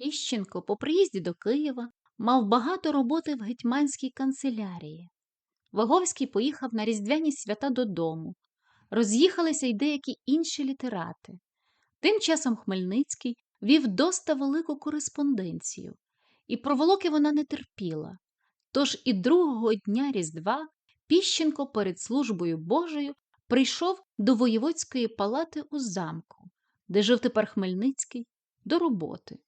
Іщенко по приїзді до Києва мав багато роботи в гетьманській канцелярії. Ваговський поїхав на різдвяні свята додому. Роз'їхалися й деякі інші літерати. Тим часом Хмельницький вів доста велику кореспонденцію, і проволоки вона не терпіла. Тож і другого дня Різдва Піщенко перед службою Божою прийшов до воєводської палати у замку, де жив тепер Хмельницький, до роботи.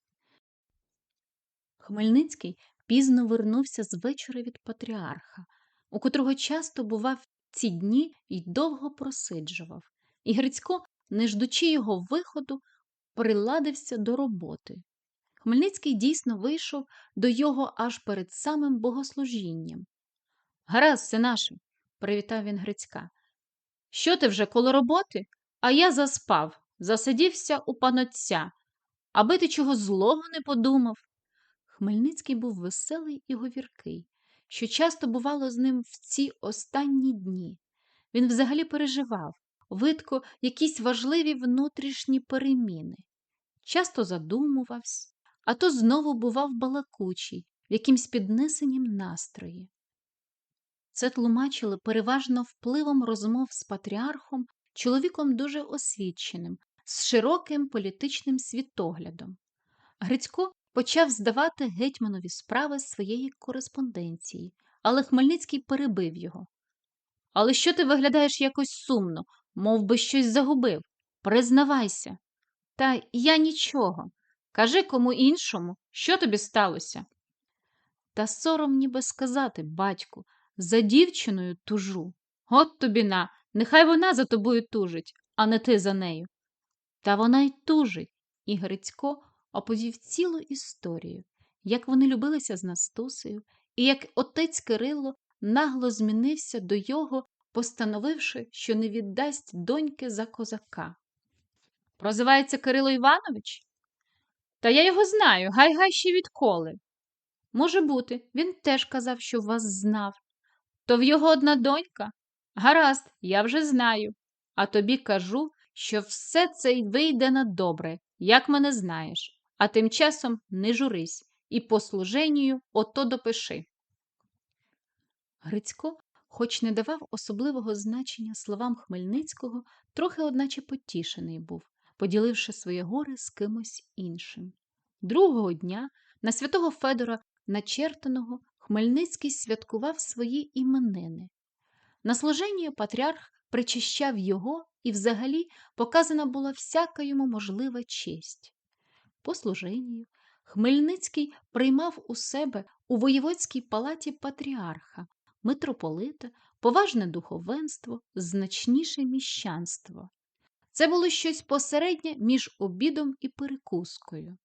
Хмельницький пізно вернувся з вечора від патріарха, у котрого часто бував ці дні й довго просиджував, і Грицько, не ждучи його виходу, приладився до роботи. Хмельницький дійсно вийшов до його аж перед самим богослужінням. Гаразд, синаше, привітав він Грицька. Що ти вже коло роботи? А я заспав, засидівся у панотця, аби ти чого злого не подумав. Хмельницький був веселий і говіркий, що часто бувало з ним в ці останні дні. Він взагалі переживав, видко, якісь важливі внутрішні переміни. Часто задумувався, а то знову бував балакучий, в якимсь піднесенім настрої. Це тлумачили переважно впливом розмов з патріархом, чоловіком дуже освіченим, з широким політичним світоглядом. Грицько почав здавати гетьманові справи своєї кореспонденції, але Хмельницький перебив його. Але що ти виглядаєш якось сумно, мов би щось загубив? Признавайся. Та я нічого. Кажи кому іншому, що тобі сталося. Та сором ніби сказати, батьку, за дівчиною тужу. От тобі на, нехай вона за тобою тужить, а не ти за нею. Та вона й тужить, і Грицько оповів цілу історію, як вони любилися з Настусею, і як отець Кирило нагло змінився до його, постановивши, що не віддасть доньки за козака. Прозивається Кирило Іванович? Та я його знаю, гай-гай ще відколи. Може бути, він теж казав, що вас знав. То в його одна донька? Гаразд, я вже знаю. А тобі кажу, що все це й вийде на добре, як мене знаєш, а тим часом не журись і по служенію ото допиши. Грицько, хоч не давав особливого значення словам Хмельницького, трохи, одначе, потішений був, поділивши своє горе з кимось іншим. Другого дня на святого Федора начертаного Хмельницький святкував свої іменини. На служенні патріарх причащав його і взагалі показана була всяка йому можлива честь. По служенню Хмельницький приймав у себе у воєводській палаті патріарха, митрополита, поважне духовенство, значніше міщанство. Це було щось посереднє між обідом і перекускою.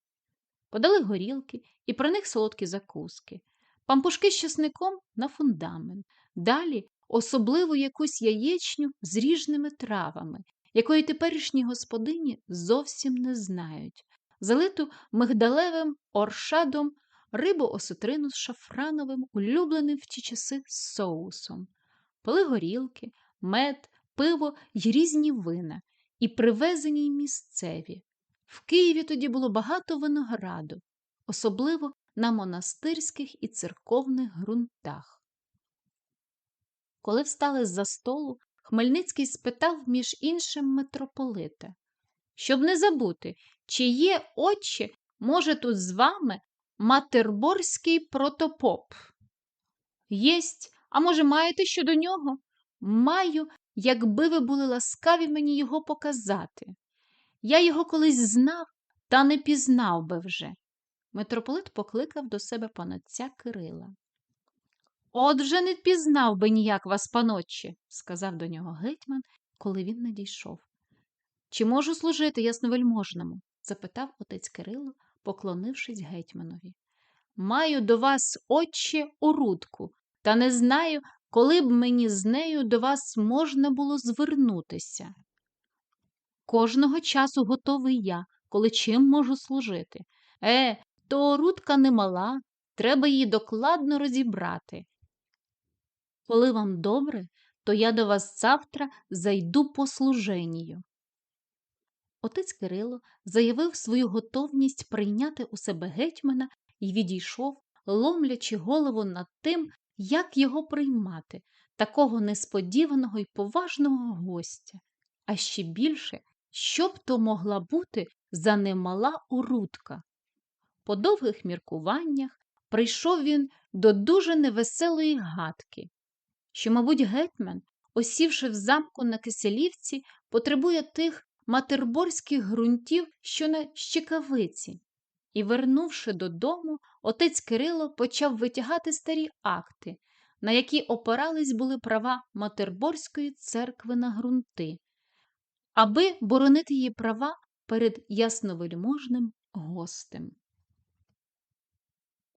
Подали горілки і про них солодкі закуски, пампушки з чесником на фундамент, далі особливу якусь яєчню з ріжними травами, якої теперішні господині зовсім не знають, залиту мигдалевим оршадом рибу осетрину з шафрановим, улюбленим в ті часи соусом, пили горілки, мед, пиво й різні вина, і привезені й місцеві. В Києві тоді було багато винограду, особливо на монастирських і церковних ґрунтах. Коли встали з за столу, Хмельницький спитав між іншим митрополита, щоб не забути, чи є отче, може, тут з вами матерборський протопоп? Єсть, а може, маєте щодо нього? Маю, якби ви були ласкаві мені його показати. Я його колись знав, та не пізнав би вже. Митрополит покликав до себе панотця Кирила. Отже, не пізнав би ніяк вас, панотче, сказав до нього гетьман, коли він надійшов. Чи можу служити ясновельможному? Запитав отець Кирило, поклонившись гетьманові. Маю до вас, отче, орудку, та не знаю, коли б мені з нею до вас можна було звернутися. Кожного часу готовий я, коли чим можу служити. Е, то орудка немала, треба її докладно розібрати. Коли вам добре, то я до вас завтра зайду по служенію. Отець Кирило заявив свою готовність прийняти у себе гетьмана і відійшов, ломлячи голову над тим, як його приймати, такого несподіваного й поважного гостя, а ще більше, що б то могла бути за немала урудка. По довгих міркуваннях прийшов він до дуже невеселої гадки, що, мабуть, гетьман, осівши в замку на Киселівці, потребує тих матерборських ґрунтів, що на щекавиці. І, вернувши додому, отець Кирило почав витягати старі акти, на які опирались були права Матерборської церкви на ґрунти, аби боронити її права перед ясновельможним гостем.